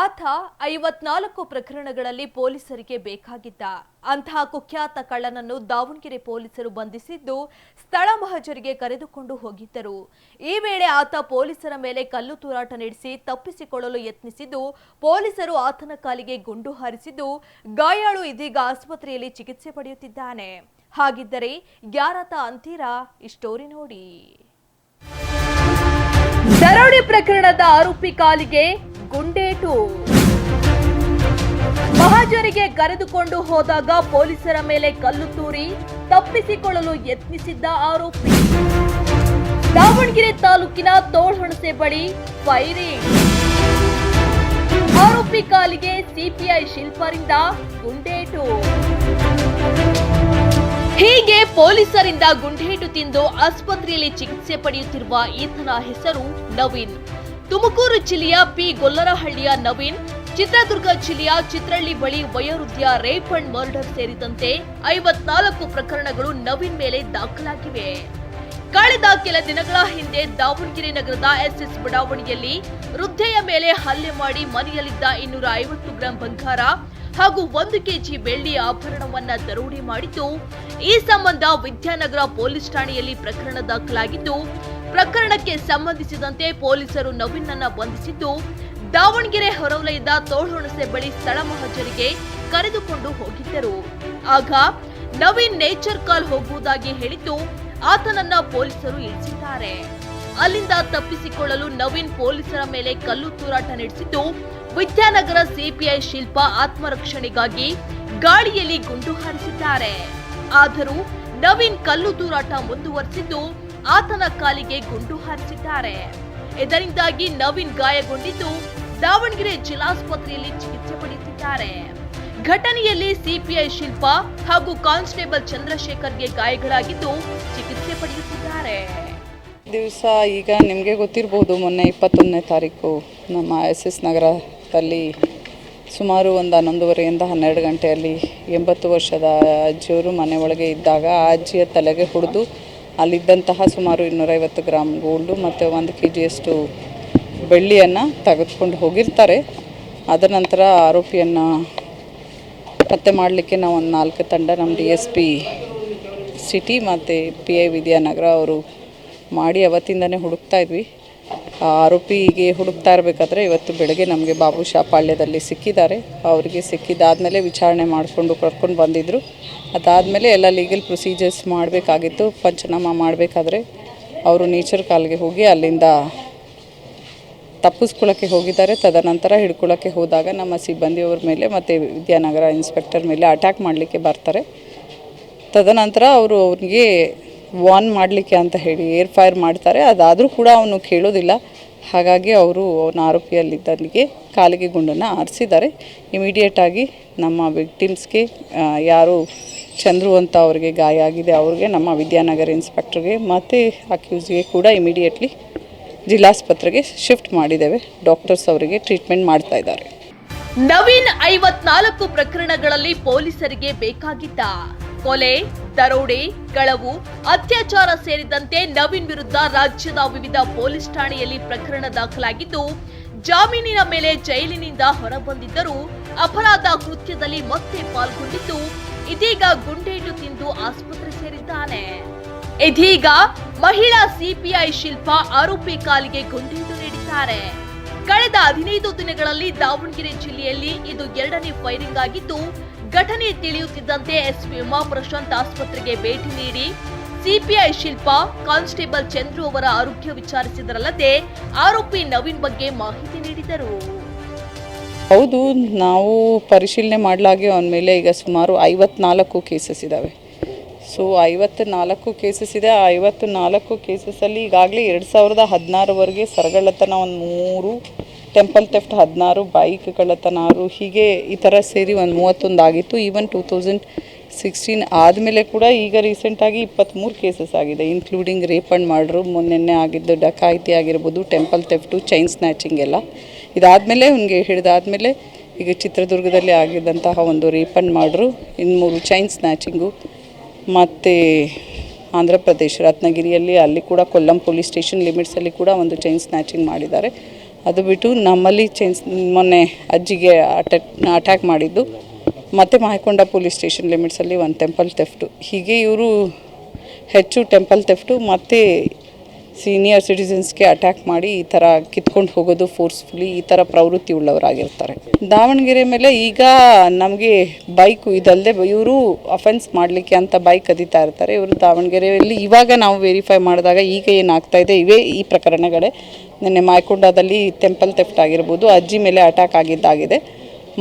ಆತ ಐವತ್ನಾಲ್ಕು ಪ್ರಕರಣಗಳಲ್ಲಿ ಪೊಲೀಸರಿಗೆ ಬೇಕಾಗಿದ್ದ. ಅಂತಹ ಕುಖ್ಯಾತ ಕಳ್ಳನನ್ನು ದಾವಣಗೆರೆ ಪೊಲೀಸರು ಬಂಧಿಸಿದ್ದು ಸ್ಥಳ ಮಹಜರಿಗೆ ಕರೆದುಕೊಂಡು ಹೋಗಿದ್ದರು. ಈ ವೇಳೆ ಆತ ಪೊಲೀಸರ ಮೇಲೆ ಕಲ್ಲು ತೂರಾಟ ನಡೆಸಿ ತಪ್ಪಿಸಿಕೊಳ್ಳಲು ಯತ್ನಿಸಿದ್ದು, ಪೊಲೀಸರು ಆತನ ಕಾಲಿಗೆ ಗುಂಡು ಹಾರಿಸಿದ್ದು ಗಾಯಾಳು ಇದೀಗ ಆಸ್ಪತ್ರೆಯಲ್ಲಿ ಚಿಕಿತ್ಸೆ ಪಡೆಯುತ್ತಿದ್ದಾನೆ. ಹಾಗಿದ್ದರೆ ಯಾರಾತ ಅಂತೀರಾ? ಈ ಸ್ಟೋರಿ ನೋಡಿ. ದರೋಡೆ ಪ್ರಕರಣದ ಆರೋಪಿ ಕಾಲಿಗೆ ಗುಂಡೇಟು. ಮಹಾಜರಿಗೆ ಕರೆದುಕೊಂಡು ಹೋದಾಗ ಪೊಲೀಸರ ಮೇಲೆ ಕಲ್ಲು ತೂರಿ ತಪ್ಪಿಸಿಕೊಳ್ಳಲು ಯತ್ನಿಸಿದ್ದ ಆರೋಪಿ. ದಾವಣಗೆರೆ ತಾಲೂಕಿನ ತೋಳ್ಹಣಸೆ ಬಳಿ ಫೈರಿಂಗ್ ಆರೋಪಿ ಕಾಲಿಗೆ ಸಿಪಿಐ ಶಿಲ್ಪರಿಂದ ಗುಂಡೇಟು. ಹೀಗೆ ಪೊಲೀಸರಿಂದ ಗುಂಡೇಟು ತಿಂದು ಆಸ್ಪತ್ರೆಯಲ್ಲಿ ಚಿಕಿತ್ಸೆ ಪಡೆಯುತ್ತಿರುವ ಈತನ ಹೆಸರು ನವೀನ್. ತುಮಕೂರು ಜಿಲ್ಲೆಯ ಪಿ ಗೊಲ್ಲರಹಳ್ಳಿಯ ನವೀನ್, ಚಿತ್ರದುರ್ಗ ಜಿಲ್ಲೆಯ ಚಿತ್ರಳ್ಳಿ ಬಳಿ ವಯೋವೃದ್ಧಿಯ ರೇಪ್ ಅಂಡ್ ಮರ್ಡರ್ ಸೇರಿದಂತೆ ಐವತ್ನಾಲ್ಕು ಪ್ರಕರಣಗಳು ನವೀನ್ ಮೇಲೆ ದಾಖಲಾಗಿವೆ. ಕಳೆದ ಕೆಲ ದಿನಗಳ ಹಿಂದೆ ದಾವಣಗೆರೆ ನಗರದ ಎಸ್ಎಸ್ ಬಡಾವಣೆಯಲ್ಲಿ ವೃದ್ಧೆಯ ಮೇಲೆ ಹಲ್ಲೆ ಮಾಡಿ ಮನೆಯಲ್ಲಿದ್ದ ಇನ್ನೂರ ಐವತ್ತು ಗ್ರಾಂ ಬಂಗಾರ ಹಾಗೂ ಒಂದು ಕೆಜಿ ಬೆಳ್ಳಿ ಆಭರಣವನ್ನ ದರೋಡೆ ಮಾಡಿದ್ದು, ಈ ಸಂಬಂಧ ವಿದ್ಯಾನಗರ ಪೊಲೀಸ್ ಠಾಣೆಯಲ್ಲಿ ಪ್ರಕರಣ ದಾಖಲಾಗಿದ್ದು ಪ್ರಕರಣಕ್ಕೆ ಸಂಬಂಧಿಸಿದಂತೆ ಪೊಲೀಸರು ನವೀನನ್ನ ಬಂಧಿಸಿದ್ದು, ದಾವಣಗೆರೆ ಹೊರವಲಯದ ತೋಳ್ಹುಣಸೆ ಬಳಿ ಸ್ಥಳ ಮಹಜರಿಗೆ ಕರೆದುಕೊಂಡು ಹೋಗಿದ್ದರು. ಆಗ ನವೀನ್ ನೇಚರ್ ಕಾಲ್ ಹೋಗುವುದಾಗಿ ಹೇಳಿದ್ದು, ಆತನನ್ನ ಪೊಲೀಸರು ಇಳಿಸಿದ್ದಾರೆ. ಅಲ್ಲಿಂದ ತಪ್ಪಿಸಿಕೊಳ್ಳಲು ನವೀನ್ ಪೊಲೀಸರ ಮೇಲೆ ಕಲ್ಲು ತೂರಾಟ ನಡೆಸಿದ್ದು, ವಿದ್ಯಾನಗರ ಸಿಪಿಐ ಶಿಲ್ಪ ಆತ್ಮರಕ್ಷಣೆಗಾಗಿ ಗಾಳಿಯಲ್ಲಿ ಗುಂಡು ಹಾರಿಸಿದ್ದಾರೆ. ಆದರೂ ನವೀನ್ ಕಲ್ಲು ತೂರಾಟ ಮುಂದುವರೆಸಿದ್ದು ಆತನ ಕಾಲಿಗೆ ಗುಂಡು ಹಾರಿಸಿದ್ದಾರೆ. ಇದರಿಂದಾಗಿ ನವೀನ್ ಗಾಯಗೊಂಡಿದ್ದು ದಾವಣಗೆರೆ ಜಿಲ್ಲಾಸ್ಪತ್ರೆಯಲ್ಲಿ ಚಿಕಿತ್ಸೆ ಪಡೆಯುತ್ತಿದ್ದಾರೆ. ಘಟನೆಯಲ್ಲಿ ಸಿಪಿಐ ಶಿಲ್ಪ ಹಾಗೂ ಕಾನ್ಸ್ಟೇಬಲ್ ಚಂದ್ರಶೇಖರ್ಗೆ ಗಾಯಗಳಾಗಿದ್ದು ಚಿಕಿತ್ಸೆ ಪಡೆಯುತ್ತಿದ್ದಾರೆ. ದಿವಸ ಈಗ ನಿಮಗೆ ಗೊತ್ತಿರಬಹುದು ಮೊನ್ನೆ ಇಪ್ಪತ್ತೊಂದನೇ ತಾರೀಕು ನಮ್ಮ ಎಸ್ ಎಸ್ ನಗರದಲ್ಲಿ ಸುಮಾರು ಒಂದು ಹನ್ನೊಂದುವರೆಯಿಂದ ಹನ್ನೆರಡು ಗಂಟೆಯಲ್ಲಿ ಎಂಬತ್ತು ವರ್ಷದ ಅಜ್ಜಿಯವರು ಮನೆ ಒಳಗೆ ಇದ್ದಾಗ ಆ ಅಜ್ಜಿಯ ತಲೆಗೆ ಹೊಡೆದು ಅಲ್ಲಿದ್ದಂತಹ ಸುಮಾರು ಇನ್ನೂರೈವತ್ತು ಗ್ರಾಮ್ ಗೋಲ್ಡು ಮತ್ತು ಒಂದು ಕೆ ಜಿಯಷ್ಟು ಬೆಳ್ಳಿಯನ್ನು ತೆಗೆದುಕೊಂಡು ಹೋಗಿರ್ತಾರೆ. ಅದರ ನಂತರ ಆರೋಪಿಯನ್ನು ಪತ್ತೆ ಮಾಡಲಿಕ್ಕೆ ನಾವು ಒಂದು ನಾಲ್ಕು ತಂಡ ನಮ್ಮ ಡಿ ಎಸ್ ಪಿ ಸಿಟಿ ಮತ್ತು ಪಿ ಐ ವಿದ್ಯಾನಗರ ಅವರು ಮಾಡಿ ಅವತ್ತಿಂದನೇ ಹುಡುಕ್ತಾ ಇದ್ವಿ. ಆರೋಪಿಗೆ ಹುಡುಕ್ತಾ ಇರಬೇಕಾದ್ರೆ ಇವತ್ತು ಬೆಳಗ್ಗೆ ನಮಗೆ ಬಾಬು ಪಾಳ್ಯದಲ್ಲಿ ಸಿಕ್ಕಿದ್ದಾರೆ. ಅವರಿಗೆ ಸಿಕ್ಕಿದ್ದಾದಮೇಲೆ ವಿಚಾರಣೆ ಮಾಡಿಕೊಂಡು ಕರ್ಕೊಂಡು ಬಂದಿದ್ದರು ಅದಾದಮೇಲೆ ಎಲ್ಲ ಲೀಗಲ್ ಪ್ರೊಸೀಜರ್ಸ್ ಮಾಡಬೇಕಾಗಿತ್ತು. ಪಂಚನಾಮ ಮಾಡಬೇಕಾದ್ರೆ ಅವರು ನೇಚರ್ ಕಾಲ್ಗೆ ಹೋಗಿ ಅಲ್ಲಿಂದ ತಪ್ಪಿಸ್ಕೊಳ್ಳೋಕ್ಕೆ ಹೋಗಿದ್ದಾರೆ. ತದನಂತರ ಹಿಡ್ಕೊಳ್ಳೋಕ್ಕೆ ಹೋದಾಗ ನಮ್ಮ ಸಿಬ್ಬಂದಿಯವ್ರ ಮೇಲೆ ಮತ್ತು ವಿದ್ಯಾನಗರ ಇನ್ಸ್ಪೆಕ್ಟರ್ ಮೇಲೆ ಅಟ್ಯಾಕ್ ಮಾಡಲಿಕ್ಕೆ ಬರ್ತಾರೆ. ತದನಂತರ ಅವರು ಅವನಿಗೆ ವಾರ್ನ್ ಮಾಡಲಿಕ್ಕೆ ಅಂತ ಹೇಳಿ ಏರ್ ಫೈರ್ ಮಾಡ್ತಾರೆ. ಅದಾದರೂ ಕೂಡ ಅವನು ಕೇಳೋದಿಲ್ಲ. ಹಾಗಾಗಿ ಅವರು ಅವನ ಆರೋಪಿಯಲ್ಲಿದ್ದಲ್ಲಿಗೆ ಕಾಲಿಗೆ ಗುಂಡನ್ನು ಆರಿಸಿದ್ದಾರೆ. ಇಮಿಡಿಯೇಟಾಗಿ ನಮ್ಮ ವಿಕ್ಟಿಮ್ಸ್ಗೆ ಯಾರು ಚಂದ್ರು ಅಂತ ಅವರಿಗೆ ಗಾಯ ಆಗಿದೆ, ಅವ್ರಿಗೆ ನಮ್ಮ ವಿದ್ಯಾನಗರ ಇನ್ಸ್ಪೆಕ್ಟ್ರಿಗೆ ಮತ್ತು ಅಕ್ಯೂಸ್ಗೆ ಕೂಡ ಇಮಿಡಿಯೇಟ್ಲಿ ಜಿಲ್ಲಾಸ್ಪತ್ರೆಗೆ ಶಿಫ್ಟ್ ಮಾಡಿದ್ದೇವೆ. ಡಾಕ್ಟರ್ಸ್ ಅವರಿಗೆ ಟ್ರೀಟ್ಮೆಂಟ್ ಮಾಡ್ತಾ ಇದ್ದಾರೆ. ನವೀನ್ ಐವತ್ನಾಲ್ಕು ಪ್ರಕರಣಗಳಲ್ಲಿ ಪೊಲೀಸರಿಗೆ ಬೇಕಾಗಿದ್ದ ಕೊಲೆ, ದರೋಡೆ, ಕಳವು, ಅತ್ಯಾಚಾರ ಸೇರಿದಂತೆ ನವೀನ್ ವಿರುದ್ಧ ರಾಜ್ಯದ ವಿವಿಧ ಪೊಲೀಸ್ ಠಾಣೆಯಲ್ಲಿ ಪ್ರಕರಣ ದಾಖಲಾಗಿದ್ದು, ಜಾಮೀನಿನ ಮೇಲೆ ಜೈಲಿನಿಂದ ಹೊರಬಂದಿದ್ದರೂ ಅಪರಾಧ ಕೃತ್ಯದಲ್ಲಿ ಮತ್ತೆ ಪಾಲ್ಗೊಂಡಿದ್ದು, ಇದೀಗ ಗುಂಡೇಟು ತಿಂದು ಆಸ್ಪತ್ರೆ ಸೇರಿದ್ದಾನೆ. ಇದೀಗ ಮಹಿಳಾ ಸಿಪಿಐ ಶಿಲ್ಪ ಆರೋಪಿ ಕಾಲಿಗೆ ಗುಂಡೇಟು ನೀಡಿದ್ದಾರೆ. ಕಳೆದ ಹದಿನೈದು ದಿನಗಳಲ್ಲಿ ದಾವಣಗೆರೆ ಜಿಲ್ಲೆಯಲ್ಲಿ ಇದು ಎರಡನೇ ಫೈರಿಂಗ್ ಆಗಿದ್ದು ಘಟನೆ ತಿಳಿಯುತ್ತಿದ್ದಂತೆ ಎಸ್ಪಿ ಉಮಾ ಪ್ರಶಾಂತ್ ಆಸ್ಪತ್ರೆಗೆ ಭೇಟಿ ನೀಡಿ ಸಿಪಿಐ ಶಿಲ್ಪ, ಕಾನ್ಸ್ಟೇಬಲ್ ಚಂದ್ರು ಅವರ ಆರೋಗ್ಯ ವಿಚಾರಿಸಿದರಲ್ಲದೆ ಆರೋಪಿ ನವೀನ್ ಬಗ್ಗೆ ಮಾಹಿತಿ ನೀಡಿದರು. ಹೌದು, ನಾವು ಪರಿಶೀಲನೆ ಮಾಡಲಾಗಿ ಅವನ ಮೇಲೆ ಈಗ ಸುಮಾರು ಐವತ್ನಾಲ್ಕು ಕೇಸಸ್ ಇದ್ದಾವೆ ಸೊ ಐವತ್ತು ನಾಲ್ಕು ಕೇಸಸ್ ಇದೆ. ಆ ಐವತ್ತು ನಾಲ್ಕು ಕೇಸಸಲ್ಲಿ ಈಗಾಗಲೇ ಎರಡು ಸಾವಿರದ ಹದಿನಾರವರೆಗೆ ಸರಗಳತನ ಒಂದು ಮೂರು ಟೆಂಪಲ್ ತೆಫ್ಟ್ ಹದಿನಾರು, ಬೈಕ್ ಕಳ್ಳತನ ಆರು ಹೀಗೆ ಈ ಥರ ಸೇರಿ ಒಂದು ಮೂವತ್ತೊಂದು ಆಗಿತ್ತು. ಈವನ್ ಟೂ ತೌಸಂಡ್ ಸಿಕ್ಸ್ಟೀನ್ ಆದಮೇಲೆ ಕೂಡ ಈಗ ರೀಸೆಂಟಾಗಿ ಇಪ್ಪತ್ತ್ಮೂರು ಕೇಸಸ್ ಆಗಿದೆ ಇನ್ಕ್ಲೂಡಿಂಗ್ ರೇಪ್ ಆ್ಯಂಡ್ ಮರ್ಡ್ರು ಮೊನ್ನೆ ಆಗಿದ್ದು ಡಕಾಯಿತಿ ಆಗಿರ್ಬೋದು ಟೆಂಪಲ್ ತೆಫ್ಟು ಚೈನ್ ಸ್ನ್ಯಾಚಿಂಗ್ ಎಲ್ಲ. ಇದಾದಮೇಲೆ ಅವನಿಗೆ ಹಿಡಿದಾದಮೇಲೆ ಈಗ ಚಿತ್ರದುರ್ಗದಲ್ಲಿ ಆಗಿದ್ದಂತಹ ಒಂದು ರೇಪ್ ಆ್ಯಂಡ್ ಮರ್ಡ್ರು ಇನ್ನು ಮೂರು ಚೈನ್ ಸ್ನ್ಯಾಚಿಂಗು ಮತ್ತು ಆಂಧ್ರ ಪ್ರದೇಶ, ರತ್ನಗಿರಿಯಲ್ಲಿ ಅಲ್ಲಿ ಕೂಡ ಕೊಲ್ಲಂ ಪೊಲೀಸ್ ಸ್ಟೇಷನ್ ಲಿಮಿಟ್ಸಲ್ಲಿ ಕೂಡ ಒಂದು ಚೈನ್ ಸ್ನ್ಯಾಚಿಂಗ್ ಮಾಡಿದ್ದಾರೆ. ಅದು ಬಿಟ್ಟು ನಮ್ಮಲ್ಲಿ ಚೇಂಜ್ ಮೊನ್ನೆ ಅಜ್ಜಿಗೆ ಅಟ್ಯಾಕ್ ಅಟ್ಯಾಕ್ ಮಾಡಿದ್ದು. ಮತ್ತು ಮಾಯಕೊಂಡ ಪೊಲೀಸ್ ಸ್ಟೇಷನ್ ಲಿಮಿಟ್ಸಲ್ಲಿ ಒಂದು ಟೆಂಪಲ್ ತೆಫ್ಟು. ಹೀಗೆ ಇವರು ಹೆಚ್ಚು ಟೆಂಪಲ್ ತೆಫ್ಟು, ಮತ್ತು ಸೀನಿಯರ್ ಸಿಟಿಸನ್ಸ್ಗೆ ಅಟ್ಯಾಕ್ ಮಾಡಿ ಈ ಥರ ಕಿತ್ಕೊಂಡು ಹೋಗೋದು ಫೋರ್ಸ್ಫುಲಿ ಈ ಥರ ಪ್ರವೃತ್ತಿ ಉಳ್ಳವರಾಗಿರ್ತಾರೆ. ದಾವಣಗೆರೆ ಮೇಲೆ ಈಗ ನಮಗೆ ಬೈಕು ಇದಲ್ಲದೆ ಇವರು ಅಫೆನ್ಸ್ ಮಾಡಲಿಕ್ಕೆ ಅಂತ ಬೈಕ್ ಕದೀತಾ ಇರ್ತಾರೆ. ಇವರು ದಾವಣಗೆರೆಯಲ್ಲಿ ಇವಾಗ ನಾವು ವೆರಿಫೈ ಮಾಡಿದಾಗ ಈಗ ಏನಾಗ್ತಾ ಇದೆ, ಇವೇ ಈ ಪ್ರಕರಣಗಳೇ. ನಿನ್ನೆ ಮಾಯಕೊಂಡದಲ್ಲಿ ಟೆಂಪಲ್ ತೆಫ್ಟ್ ಆಗಿರ್ಬೋದು, ಅಜ್ಜಿ ಮೇಲೆ ಅಟ್ಯಾಕ್ ಆಗಿದ್ದಾಗಿದೆ.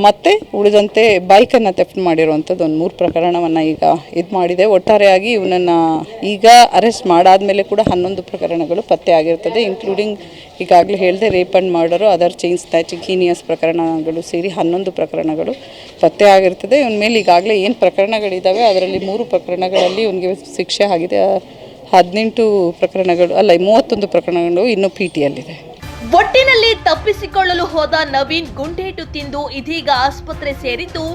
ಮತ್ತು ಉಳಿದಂತೆ ಬೈಕನ್ನು ತೆಫ್ಟ್ ಮಾಡಿರುವಂಥದ್ದು ಒಂದು ಮೂರು ಪ್ರಕರಣವನ್ನು ಈಗ ಇದು ಮಾಡಿದೆ. ಒಟ್ಟಾರೆಯಾಗಿ ಇವನನ್ನು ಈಗ ಅರೆಸ್ಟ್ ಮಾಡಾದಮೇಲೆ ಕೂಡ ಹನ್ನೊಂದು ಪ್ರಕರಣಗಳು ಪತ್ತೆ ಆಗಿರ್ತದೆ ಇನ್ಕ್ಲೂಡಿಂಗ್ ಈಗಾಗಲೇ ಹೇಳಿದೆ rape and murder other chain snatching heinous ಪ್ರಕರಣಗಳು ಸೇರಿ ಹನ್ನೊಂದು ಪ್ರಕರಣಗಳು ಪತ್ತೆ ಆಗಿರ್ತದೆ. ಇವನ ಮೇಲೆ ಈಗಾಗಲೇ ಏನು ಪ್ರಕರಣಗಳಿದ್ದಾವೆ ಅದರಲ್ಲಿ ಮೂರು ಪ್ರಕರಣಗಳಲ್ಲಿ ಇವನಿಗೆ ಶಿಕ್ಷೆ ಆಗಿದೆ. ಹದಿನೆಂಟು ಪ್ರಕರಣಗಳು, ಅಲ್ಲ, ಮೂವತ್ತೊಂದು ಪ್ರಕರಣಗಳು ಇನ್ನೂ ಪಿ ಟಿಯಲ್ಲಿದೆ ಒಟ್ಟಿನಲ್ಲಿ ತಪ್ಪಿಸಿಕೊಳ್ಳಲು ಹೋದ ನವೀನ್ ಗುಂಡೇಟು ತಿಂದು ಇದೀಗ ಆಸ್ಪತ್ರೆ ಸೇರಿದ್ದು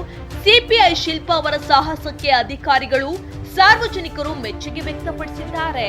ಸಿಪಿಐ ಶಿಲ್ಪಾ ಅವರ ಸಾಹಸಕ್ಕೆ ಅಧಿಕಾರಿಗಳು ಸಾರ್ವಜನಿಕರು ಮೆಚ್ಚುಗೆ ವ್ಯಕ್ತಪಡಿಸಿದ್ದಾರೆ.